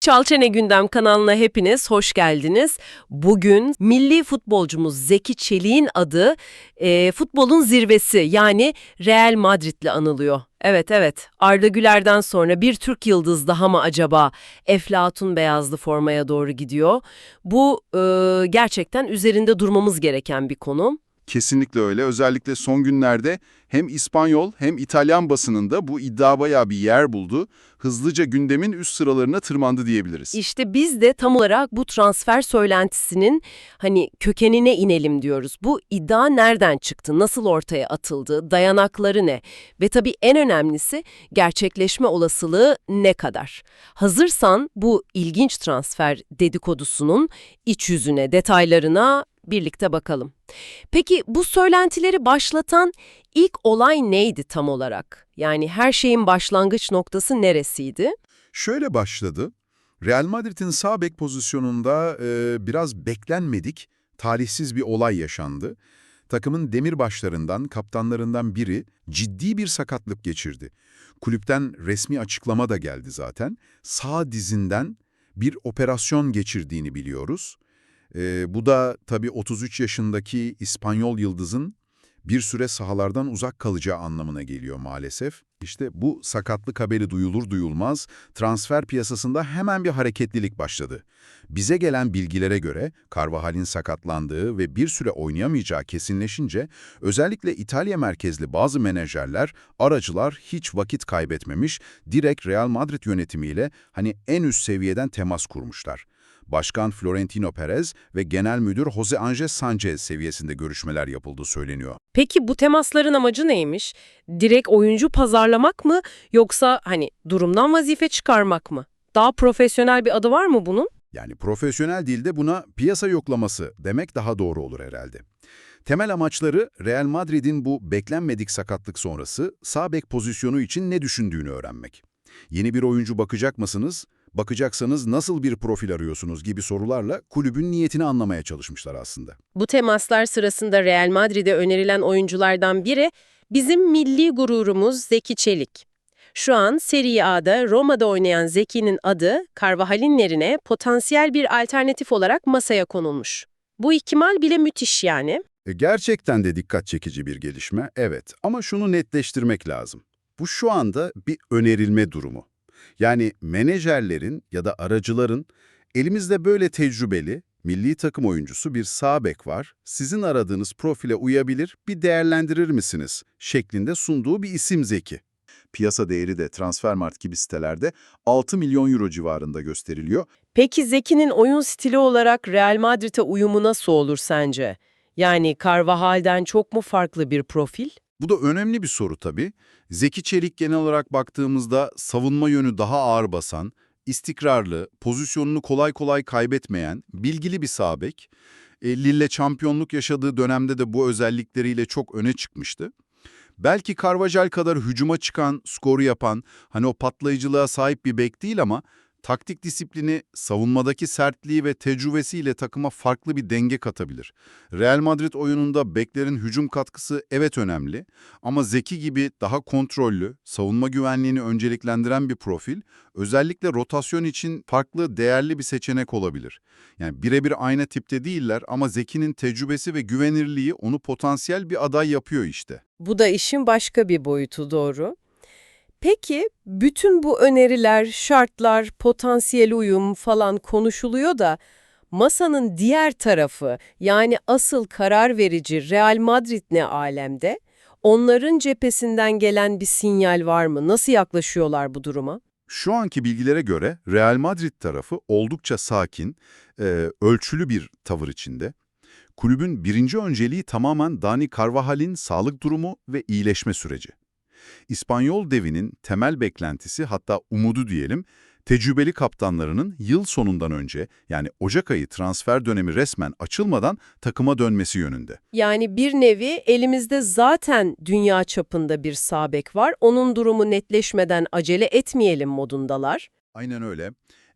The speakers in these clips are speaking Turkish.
Çalçene Gündem kanalına hepiniz hoş geldiniz. Bugün milli futbolcumuz Zeki Çelik'in adı e, futbolun zirvesi yani Real Madrid'le anılıyor. Evet evet Arda Güler'den sonra bir Türk yıldız daha mı acaba Eflatun beyazlı formaya doğru gidiyor? Bu e, gerçekten üzerinde durmamız gereken bir konu. Kesinlikle öyle. Özellikle son günlerde hem İspanyol hem İtalyan basınında bu iddia bayağı bir yer buldu. Hızlıca gündemin üst sıralarına tırmandı diyebiliriz. İşte biz de tam olarak bu transfer söylentisinin hani kökenine inelim diyoruz. Bu iddia nereden çıktı, nasıl ortaya atıldı, dayanakları ne? Ve tabii en önemlisi gerçekleşme olasılığı ne kadar? Hazırsan bu ilginç transfer dedikodusunun iç yüzüne, detaylarına birlikte bakalım. Peki bu söylentileri başlatan ilk olay neydi tam olarak? Yani her şeyin başlangıç noktası neresiydi? Şöyle başladı. Real Madrid'in sağ bek pozisyonunda e, biraz beklenmedik, talihsiz bir olay yaşandı. Takımın demirbaşlarından, kaptanlarından biri ciddi bir sakatlık geçirdi. Kulüpten resmi açıklama da geldi zaten. Sağ dizinden bir operasyon geçirdiğini biliyoruz. E, bu da tabii 33 yaşındaki İspanyol yıldızın bir süre sahalardan uzak kalacağı anlamına geliyor maalesef. İşte bu sakatlık haberi duyulur duyulmaz transfer piyasasında hemen bir hareketlilik başladı. Bize gelen bilgilere göre Carvajal'in sakatlandığı ve bir süre oynayamayacağı kesinleşince özellikle İtalya merkezli bazı menajerler, aracılar hiç vakit kaybetmemiş, direkt Real Madrid yönetimiyle hani en üst seviyeden temas kurmuşlar. Başkan Florentino Perez ve Genel Müdür Jose Ange Sanchez seviyesinde görüşmeler yapıldığı söyleniyor. Peki bu temasların amacı neymiş? Direkt oyuncu pazarlamak mı yoksa hani durumdan vazife çıkarmak mı? Daha profesyonel bir adı var mı bunun? Yani profesyonel dilde buna piyasa yoklaması demek daha doğru olur herhalde. Temel amaçları Real Madrid'in bu beklenmedik sakatlık sonrası sağ bek pozisyonu için ne düşündüğünü öğrenmek. Yeni bir oyuncu bakacak mısınız? Bakacaksanız nasıl bir profil arıyorsunuz gibi sorularla kulübün niyetini anlamaya çalışmışlar aslında. Bu temaslar sırasında Real Madrid'e önerilen oyunculardan biri bizim milli gururumuz Zeki Çelik. Şu an Serie A'da Roma'da oynayan Zeki'nin adı Carvajal'in yerine potansiyel bir alternatif olarak masaya konulmuş. Bu ihtimal bile müthiş yani. E, gerçekten de dikkat çekici bir gelişme, evet. Ama şunu netleştirmek lazım. Bu şu anda bir önerilme durumu. Yani menajerlerin ya da aracıların elimizde böyle tecrübeli, milli takım oyuncusu bir sağ bek var, sizin aradığınız profile uyabilir, bir değerlendirir misiniz? şeklinde sunduğu bir isim Zeki. Piyasa değeri de Transfermarkt gibi sitelerde 6 milyon euro civarında gösteriliyor. Peki Zeki'nin oyun stili olarak Real Madrid'e uyumu nasıl olur sence? Yani Carvajal'den çok mu farklı bir profil? Bu da önemli bir soru tabii. Zeki Çelik genel olarak baktığımızda savunma yönü daha ağır basan, istikrarlı, pozisyonunu kolay kolay kaybetmeyen, bilgili bir sağ bek. E, Lille şampiyonluk yaşadığı dönemde de bu özellikleriyle çok öne çıkmıştı. Belki Carvajal kadar hücuma çıkan, skoru yapan, hani o patlayıcılığa sahip bir bek değil ama taktik disiplini, savunmadaki sertliği ve tecrübesiyle takıma farklı bir denge katabilir. Real Madrid oyununda beklerin hücum katkısı evet önemli ama Zeki gibi daha kontrollü, savunma güvenliğini önceliklendiren bir profil özellikle rotasyon için farklı, değerli bir seçenek olabilir. Yani birebir aynı tipte değiller ama Zeki'nin tecrübesi ve güvenirliği onu potansiyel bir aday yapıyor işte. Bu da işin başka bir boyutu doğru. Peki bütün bu öneriler, şartlar, potansiyel uyum falan konuşuluyor da masanın diğer tarafı yani asıl karar verici Real Madrid ne alemde? Onların cephesinden gelen bir sinyal var mı? Nasıl yaklaşıyorlar bu duruma? Şu anki bilgilere göre Real Madrid tarafı oldukça sakin, e, ölçülü bir tavır içinde. Kulübün birinci önceliği tamamen Dani Carvajal'in sağlık durumu ve iyileşme süreci. İspanyol devinin temel beklentisi hatta umudu diyelim, tecrübeli kaptanlarının yıl sonundan önce yani Ocak ayı transfer dönemi resmen açılmadan takıma dönmesi yönünde. Yani bir nevi elimizde zaten dünya çapında bir sabek var. Onun durumu netleşmeden acele etmeyelim modundalar. Aynen öyle.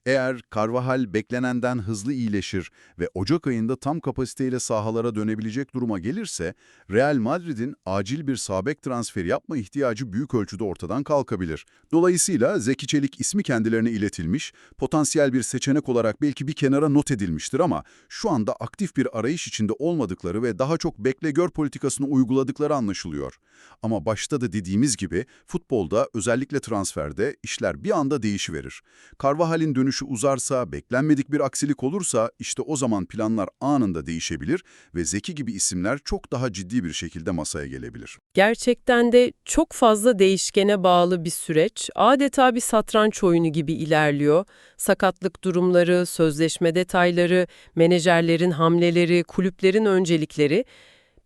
Eğer Carvajal beklenenden hızlı iyileşir ve Ocak ayında tam kapasiteyle sahalara dönebilecek duruma gelirse, Real Madrid'in acil bir sağ bek transferi yapma ihtiyacı büyük ölçüde ortadan kalkabilir. Dolayısıyla Zeki Çelik ismi kendilerine iletilmiş, potansiyel bir seçenek olarak belki bir kenara not edilmiştir ama şu anda aktif bir arayış içinde olmadıkları ve daha çok bekle gör politikasını uyguladıkları anlaşılıyor. Ama başta da dediğimiz gibi futbolda özellikle transferde işler bir anda değişiverir. Carvajal'in dönüşü uzarsa, beklenmedik bir aksilik olursa işte o zaman planlar anında değişebilir ve Zeki gibi isimler çok daha ciddi bir şekilde masaya gelebilir. Gerçekten de çok fazla değişkene bağlı bir süreç. Adeta bir satranç oyunu gibi ilerliyor. Sakatlık durumları, sözleşme detayları, menajerlerin hamleleri, kulüplerin öncelikleri.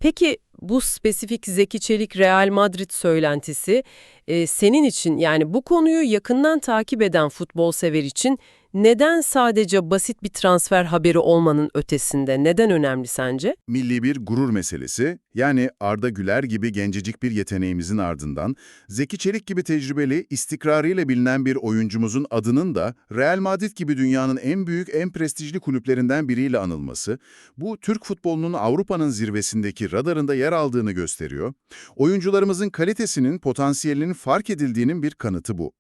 Peki bu spesifik Zeki Çelik Real Madrid söylentisi e, senin için yani bu konuyu yakından takip eden futbol sever için neden sadece basit bir transfer haberi olmanın ötesinde neden önemli sence? Milli bir gurur meselesi, yani Arda Güler gibi gencecik bir yeteneğimizin ardından, Zeki Çelik gibi tecrübeli, istikrarıyla bilinen bir oyuncumuzun adının da Real Madrid gibi dünyanın en büyük, en prestijli kulüplerinden biriyle anılması, bu Türk futbolunun Avrupa'nın zirvesindeki radarında yer aldığını gösteriyor. Oyuncularımızın kalitesinin, potansiyelinin fark edildiğinin bir kanıtı bu.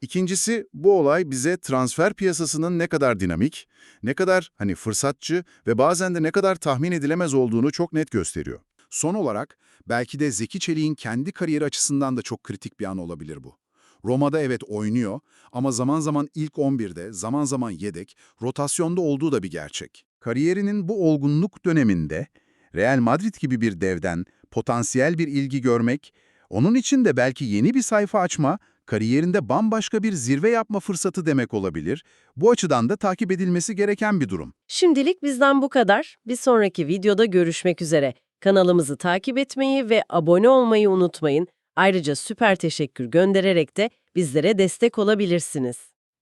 İkincisi, bu olay bize transfer piyasasının ne kadar dinamik, ne kadar hani fırsatçı ve bazen de ne kadar tahmin edilemez olduğunu çok net gösteriyor. Son olarak belki de Zeki Çelik'in kendi kariyeri açısından da çok kritik bir an olabilir bu. Roma'da evet oynuyor ama zaman zaman ilk 11'de, zaman zaman yedek, rotasyonda olduğu da bir gerçek. Kariyerinin bu olgunluk döneminde Real Madrid gibi bir devden potansiyel bir ilgi görmek, onun için de belki yeni bir sayfa açma, kariyerinde bambaşka bir zirve yapma fırsatı demek olabilir. Bu açıdan da takip edilmesi gereken bir durum. Şimdilik bizden bu kadar. Bir sonraki videoda görüşmek üzere. Kanalımızı takip etmeyi ve abone olmayı unutmayın. Ayrıca süper teşekkür göndererek de bizlere destek olabilirsiniz.